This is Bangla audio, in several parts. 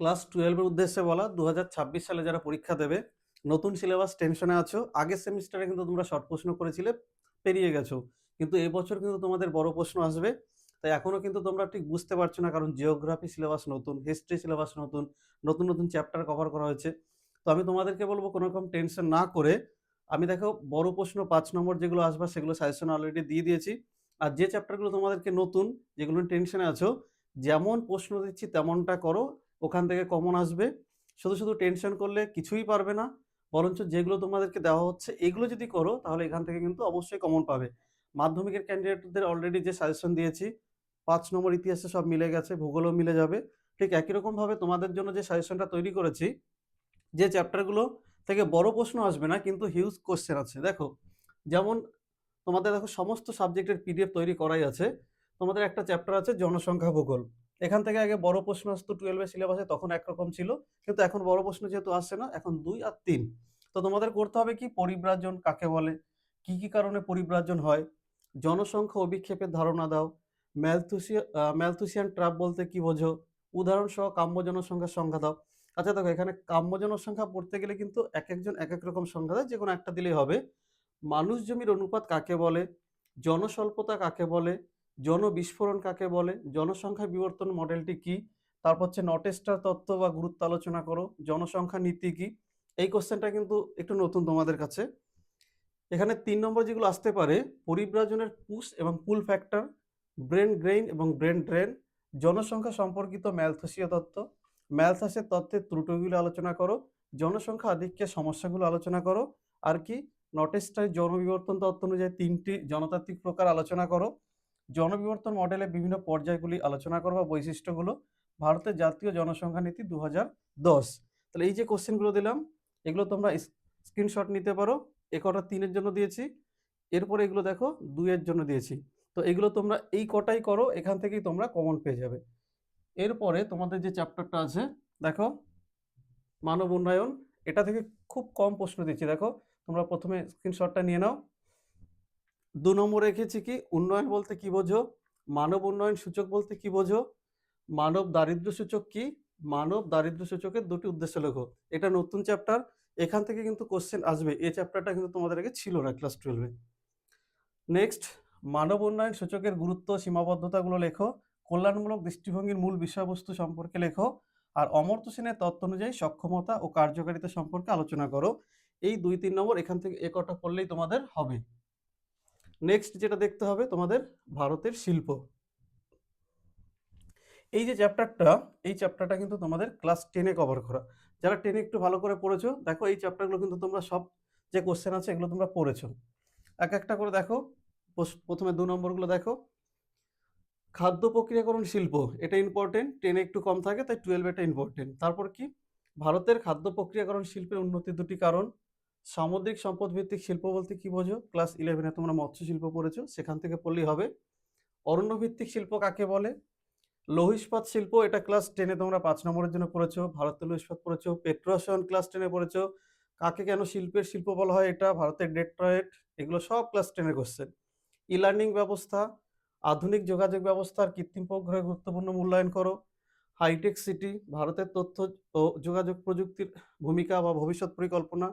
ক্লাস টুয়েলভের উদ্দেশ্যে বলা দু হাজার ছাব্বিশ সালে যারা পরীক্ষা দেবে, নতুন সিলেবাস টেনশনে আছো, আগের সেমিস্টারে কিন্তু তোমরা শর্ট প্রশ্ন করেছিলে, পেরিয়ে গেছো। কিন্তু এবছর কিন্তু তোমাদের বড় প্রশ্ন আসবে। তাই এখনও কিন্তু তোমরা ঠিক বুঝতে পারছ না, কারণ জিওগ্রাফি সিলেবাস নতুন, হিস্ট্রি সিলেবাস নতুন নতুন নতুন চ্যাপ্টার কভার করা হয়েছে। তো আমি তোমাদেরকে বলব, কোনো রকম টেনশন না করে, আমি দেখো, বড় প্রশ্ন পাঁচ নম্বর যেগুলো আসবে, সেগুলো সাজেশন অলরেডি দিয়ে দিয়েছি। আর যে চ্যাপ্টারগুলো তোমাদেরকে নতুন, যেগুলো টেনশনে আছো, যেমন প্রশ্ন দিচ্ছি, তেমনটা করো। ওখান থেকে কমন আসবে। শুধু শুধু টেনশন করলে কিছুই পারবে না। বরঞ্চ যেগুলো তোমাদেরকে দেওয়া হচ্ছে, এগুলো যদি করো, তাহলে এখান থেকে কিন্তু অবশ্যই কমন পাবে। মাধ্যমিকের ক্যান্ডিডেটদের অলরেডি যে সাজেশন দিয়েছি, পাঁচ নম্বর ইতিহাসে সব মিলে গেছে, ভূগোলও মিলে যাবে। ঠিক একই রকমভাবে তোমাদের জন্য যে সাজেশনটা তৈরি করেছি, যে চ্যাপ্টারগুলো থেকে বড় প্রশ্ন আসবে না, কিন্তু হিউজ কোশ্চেন আছে। দেখো, যেমন তোমাদের দেখো সমস্ত সাবজেক্টের পিডিএফ তৈরি করাই আছে। তোমাদের একটা চ্যাপ্টার আছে জনসংখ্যা ভূগোল। এখান থেকে আগে বড় প্রশ্ন আসতো টুয়েলভের সিলেবাসে তখন একরকম ছিল। কিন্তু এখন বড় প্রশ্ন যেহেতু আসছে না, এখন দুই আর তিন। তো তোমাদের করতে হবে কি? পরিব্রাজন কাকে বলে? কি কি কারণে পরিব্রাজন হয়? জনসংখ্যা অভিক্ষেপের ধারণা দাও। ম্যালথুসিয়া ম্যালথুসিয়ান ট্রাপ বলতে কি বোঝো? উদাহরণ সহ কাম্য জনসংখ্যার সংখ্যা দাও। আচ্ছা দেখো, এখানে কাম্য জনসংখ্যা পড়তে গেলে কিন্তু এক একজন এক এক রকম সংখ্যা দেয় যে কোনো একটা দিলেই হবে। মানুষ জমির অনুপাত কাকে বলে? জনস্বল্পতা কাকে বলে? জনবিস্ফোরণ কাকে বলে? জনসংখ্যা বিবর্তন মডেলটি কি? তারপর হচ্ছে নটেস্টার তত্ত্ব বা গুরুত্ব আলোচনা করো। জনসংখ্যা নীতি কি? এই কোশ্চেনটা কিন্তু একটু নতুন তোমাদের কাছে। এখানে তিন নম্বর যেগুলো আসতে পারে, পরিব্রাজনের পুশ এবং পুল ফ্যাক্টর, ব্রেন গ্রেইন এবং ব্রেন ড্রেন, জনসংখ্যা সম্পর্কিত ম্যালথসীয় তত্ত্ব, ম্যালথাসের তত্ত্বের ত্রুটিগুলো আলোচনা করো, জনসংখ্যা আধিক্যের সমস্যাগুলো আলোচনা করো, আর কি? নটেস্টার জনবিবর্তন তত্ত্ব অনুযায়ী তিনটি জনতাত্ত্বিক প্রকার আলোচনা করো। জনবিবর্তন মডেলের বিভিন্ন পর্যায়গুলি আলোচনা করো বা বৈশিষ্ট্যগুলো ভারতের জাতীয় জনসংখ্যা নীতি দু দশ। তাহলে এই যে কোশ্চেনগুলো দিলাম, এগুলো তোমরা স্ক্রিনশট নিতে পারো। এ কটা তিনের জন্য দিয়েছি। এরপরে এগুলো দেখো, দুইয়ের জন্য দিয়েছি। তো এগুলো তোমরা এই কটাই করো, এখান থেকেই তোমরা কমন পেয়ে যাবে। এরপরে তোমাদের যে চ্যাপ্টারটা আছে, দেখো, মানব উন্নয়ন, এটা থেকে খুব কম প্রশ্ন দিচ্ছি। দেখো, তোমরা প্রথমে স্ক্রিনশটটা নিয়ে নাও। দু নম্বর রেখেছি কি? উন্নয়ন বলতে কি বোঝো? মানব উন্নয়ন সূচক বলতে কি বোঝো? মানব দারিদ্র সূচক কি? মানব দারিদ্র সূচকের দুটি উদ্দেশ্য লেখো এটা নতুন চ্যাপ্টার এখান থেকে কিন্তু কোশ্চেন আসবে। এই চ্যাপ্টারটা কিন্তু তোমাদের আগে ছিল না ক্লাস টুয়েলভে নেক্সট মানব উন্নয়ন সূচকের গুরুত্ব, সীমাবদ্ধতাগুলো লেখো। কল্যাণমূলক দৃষ্টিভঙ্গির মূল বিষয়বস্তু সম্পর্কে লেখো। আর অমর্ত্য সেনের তত্ত্ব অনুযায়ী সক্ষমতা ও কার্যকারিতা সম্পর্কে আলোচনা করো। এই দুই, তিন নম্বর এখান থেকে এ কটা পড়লেই তোমাদের হবে। নেক্সট যেটা দেখতে হবে তোমাদের ভারতের শিল্প। এই যে চ্যাপ্টারটা এই চ্যাপ্টারটা কিন্তু তোমাদের ক্লাস টেনে কভার করা। যারা টেনে একটু ভালো করে পড়েছো, দেখো এই চ্যাপ্টারগুলো কিন্তু তোমরা সব যে কোশ্চেন আছে এগুলো তোমরা পড়েছো। এক একটা করে দেখো প্রথমে দু নম্বরগুলো দেখো। খাদ্য প্রক্রিয়াকরণ শিল্প, এটা ইম্পর্টেন্ট টেনে একটু কম থাকে, তাই টুয়েলভ এটা ইম্পর্টেন্ট তারপর কি? ভারতের খাদ্য প্রক্রিয়াকরণ শিল্পের উন্নতির দুটি কারণ। সামুদ্রিক সম্পদ ভিত্তিক শিল্প বলতে কি বোঝো? ক্লাস ইলেভেনে তোমরা মৎস্য শিল্প পড়েছো, সেখান থেকে পড়লেই হবে। অরণ্য ভিত্তিক শিল্প কাকে বলে? লৌহ ইস্পাত শিল্প, এটা ক্লাস টেনে তোমরা পাঁচ নম্বরের জন্য পড়েছো। ভারতের লৌহ ইস্পাত পড়েছো। পেট্রোশন ক্লাস টেনে পড়েছো। কাকে কেন শিল্পের শিল্প বলা হয় এটা? ভারতের ডেট্রয়েট এগুলো সব ক্লাস টেনে কোশ্চেন ই লার্নিং ব্যবস্থা, আধুনিক যোগাযোগ ব্যবস্থার কৃত্রিম উপগ্রহে গুরুত্বপূর্ণ মূল্যায়ন করো। হাইটেক সিটি ভারতের তথ্য ও যোগাযোগ প্রযুক্তির ভূমিকা বা ভবিষ্যৎ পরিকল্পনা।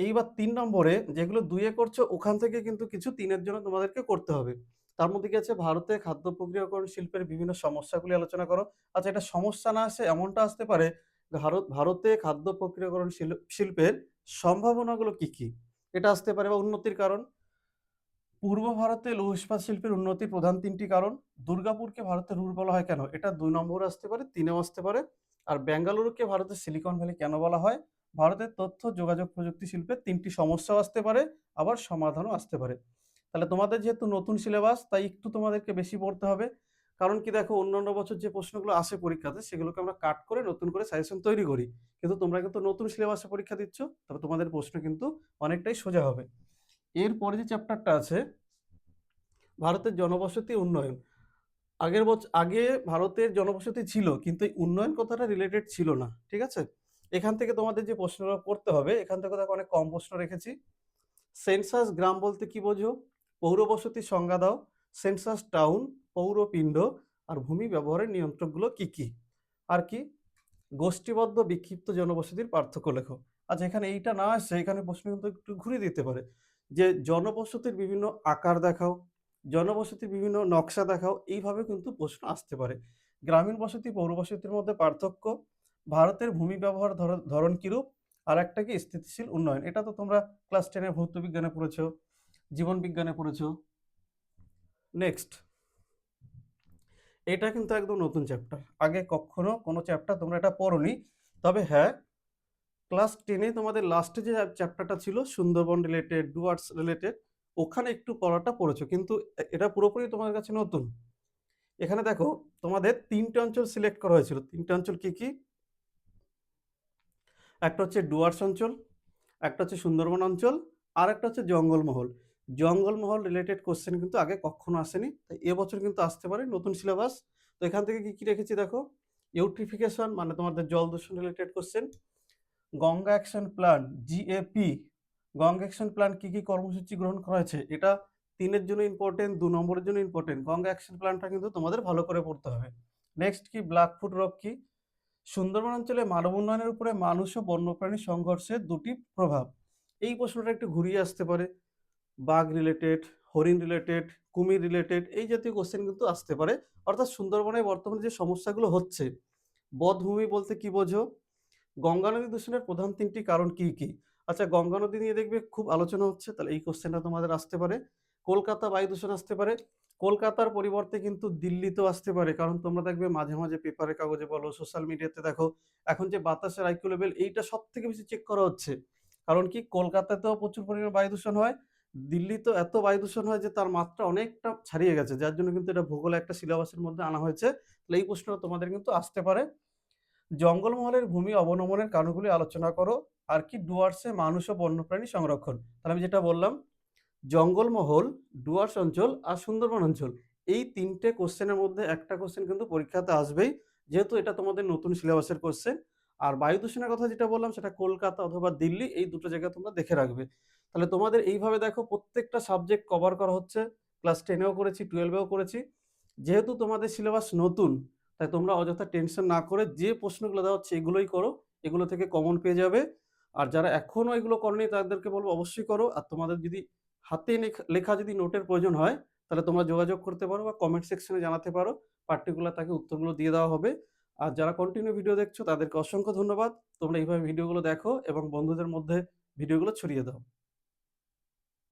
এইবার তিন নম্বরে যেগুলো দুইয়ে করছ, ওখান থেকে কিন্তু কিছু তিনের জন্য তোমাদেরকে করতে হবে। তার মধ্যে কি আছে? ভারতে খাদ্য প্রক্রিয়াকরণ শিল্পের বিভিন্ন সমস্যাগুলি আলোচনা করো। আচ্ছা এটা সমস্যা না আসে এমনটা আসতে পারে, ভারত, ভারতে খাদ্য প্রক্রিয়াকরণ শিল- শিল্পের সম্ভাবনাগুলো কি কি? এটা আসতে পারে বা উন্নতির কারণ। পূর্ব ভারতে লৌহ ইস্পাত শিল্পের উন্নতির প্রধান তিনটি কারণ। দুর্গাপুরকে ভারতের রুর বলা হয় কেন? এটা দুই নম্বর আসতে পারে, তিনেও আসতে পারে। আর বেঙ্গালুরুকে ভারতের সিলিকন ভ্যালি কেন বলা হয়? ভারতের তথ্য, যোগাযোগ প্রযুক্তি শিল্পের তিনটি সমস্যাও আসতে পারে, আবার সমাধানও আসতে পারে। তাহলে তোমাদের যেহেতু নতুন সিলেবাস, তাই একটু তোমাদেরকে বেশি পড়তে হবে। কারণ কি দেখো, অন্যান্য বছর যে প্রশ্নগুলো আসে পরীক্ষাতে, সেগুলোকে আমরা কাট করে নতুন করে সাজেশন তৈরি করি। কিন্তু তোমরা কিন্তু নতুন সিলেবাসে পরীক্ষা দিচ্ছ, তবে তোমাদের প্রশ্ন কিন্তু অনেকটাই সোজা হবে। এরপরে যে চ্যাপ্টারটা আছে, ভারতের জনবসতি উন্নয়ন। আগের বছর আগে ভারতের জনবসতি ছিল, কিন্তু এই উন্নয়ন কথাটা রিলেটেড ছিল না, ঠিক আছে? এখান থেকে তোমাদের যে প্রশ্নগুলো করতে হবে, এখান থেকে দেখো অনেক কম প্রশ্ন রেখেছি। সেন্সাস গ্রাম বলতে কি বোঝো? পৌরবসতির সংজ্ঞা দাও। সেন্সাস টাউন পৌরপিণ্ড আর ভূমি ব্যবহারের নিয়ন্ত্রকগুলো কি কি? আর কি? গোষ্ঠীবদ্ধ বিক্ষিপ্ত জনবসতির পার্থক্য লেখো। আচ্ছা এখানে এইটা না আসছে, এখানে প্রশ্ন কিন্তু একটু ঘুরিয়ে দিতে পারে। যে জনবসতির বিভিন্ন আকার দেখাও, জনবসতির বিভিন্ন নকশা দেখাও, এইভাবে কিন্তু প্রশ্ন আসতে পারে। গ্রামীণ বসতি, পৌর বসতির মধ্যে পার্থক্য ভারতের ভূমি ব্যবহার ধর- ধরন কিরূপ? আর একটা কি? স্থিতিশীল উন্নয়ন। এটা তো তোমরা ক্লাস টেনে ভৌত বিজ্ঞানে পড়েছো, জীবন বিজ্ঞানে পড়েছো। নেক্সট এটা কিন্তু একদম নতুন চ্যাপ্টার আগে কখনো কোনো চ্যাপ্টার তোমরা এটা পড়োনি। তবে হ্যাঁ ক্লাস টেনে তোমাদের লাস্টে যে চ্যাপ্টারটা ছিল, সুন্দরবন রিলেটেড ডুয়ার্স রিলেটেড ওখানে একটু পড়াটা পড়েছো। কিন্তু এটা পুরোপুরি তোমাদের কাছে নতুন। এখানে দেখো, তোমাদের তিনটে অঞ্চল সিলেক্ট করা হয়েছিল। তিনটে অঞ্চল কি কি? একটা হচ্ছে ডুয়ার্স অঞ্চল, একটা হচ্ছে সুন্দরবন অঞ্চল, আর একটা হচ্ছে জঙ্গলমহল। জঙ্গলমহল রিলেটেড কোশ্চেন কিন্তু আগে কখনো আসেনি, তাই এবছর কিন্তু আসতে পারে নতুন সিলেবাস তো এখান থেকে কি কি রেখেছি দেখো? ইউট্রিফিকেশন মানে তোমাদের জল দূষণ related question Ganga action plan GAP Ganga action plan কি কি কর্মসূচি গ্রহণ করা হয়েছে? এটা তিনের জন্য ইম্পর্টেন্ট দু নম্বরের জন্য ইম্পর্টেন্ট গঙ্গা অ্যাকশন প্ল্যানটা কিন্তু তোমাদের ভালো করে পড়তে হবে। নেক্সট কি? ব্ল্যাক ফুট রোগ কি? সুন্দরবন অঞ্চলে মানব উন্নয়নের উপরে মানুষ ও বন্যপ্রাণী সংঘর্ষের দুটি প্রভাব। এই প্রশ্নটা একটু ঘুরিয়ে আসতে পারে। বাঘ রিলেটেড হরিণ রিলেটেড কুমির রিলেটেড এই জাতীয় কোশ্চেন কিন্তু আসতে পারে। অর্থাৎ সুন্দরবনে বর্তমানে যে সমস্যাগুলো হচ্ছে, বধভূমি বলতে কি বোঝো? গঙ্গা নদী দূষণের প্রধান তিনটি কারণ কি কি? আচ্ছা গঙ্গা নদী নিয়ে দেখবে খুব আলোচনা হচ্ছে, তাহলে এই কোশ্চেনটা তোমাদের আসতে পারে। কলকাতা বায়ু দূষণ আসতে পারে। কলকাতার পরিবর্তে কিন্তু দিল্লিতেও আসতে পারে। কারণ তোমরা দেখবে মাঝে মাঝে পেপারের কাগজে বলো সোশ্যাল মিডিয়াতে দেখো, এখন যে বাতাসের আইকিউ লেভেল এইটা সব থেকে বেশি চেক করা হচ্ছে। কারণ কি? কলকাতাতেও প্রচুর পরিমাণে বায়ু দূষণ হয়। দিল্লিতেও এত বায়ু দূষণ হয় যে তার মাত্রা অনেকটা ছাড়িয়ে গেছে। যার জন্য কিন্তু এটা ভূগোলে একটা সিলেবাসের মধ্যে আনা হয়েছে। তাহলে এই প্রশ্নটা তোমাদের কিন্তু আসতে পারে। জঙ্গলমহলের ভূমি অবনমনের কারণগুলি আলোচনা করো। আর কি, ডুয়ার্সে মানুষ ও বন্যপ্রাণী সংরক্ষণ। তাহলে আমি যেটা বললাম জঙ্গলমহল, ডুয়ার্স অঞ্চল আর সুন্দরবন অঞ্চল। এই তিনটে কোশ্চেনের মধ্যে একটা কোশ্চেন কিন্তু পরীক্ষাতে আসবেই। যেহেতু এটা তোমাদের নতুন সিলেবাসের কোশ্চেন, আর বায়ু দূষণের কথা যেটা বললাম, সেটা কলকাতা অথবা দিল্লি, এই দুটো জায়গা তোমরা দেখে রাখবে। তাহলে তোমাদের এইভাবে দেখো, প্রত্যেকটা সাবজেক্ট কভার করা হচ্ছে। ক্লাস টেনেও করেছি টুয়েলভেও করেছি। যেহেতু তোমাদের সিলেবাস নতুন, তাই তোমরা অযথা টেনশন না করে যে প্রশ্নগুলো দেওয়া হচ্ছে এগুলোই করো। এগুলো থেকে কমন পেয়ে যাবে। আর যারা এখনও এগুলো করনি, তাদেরকে বলব অবশ্যই করো। আর তোমাদের যদি হাতে লেখা- যদি নোটের প্রয়োজন হয়, তাহলে তোমরা যোগাযোগ করতে পারো বা কমেন্ট সেকশনে জানাতে পারো। পার্টিকুলার তাকে উত্তরগুলো দিয়ে দেওয়া হবে। আর যারা কন্টিনিউ ভিডিও দেখছ, তাদেরকে অসংখ্য ধন্যবাদ। তোমরা এইভাবে ভিডিওগুলো দেখো এবং বন্ধুদের মধ্যে ভিডিওগুলো ছড়িয়ে দাও।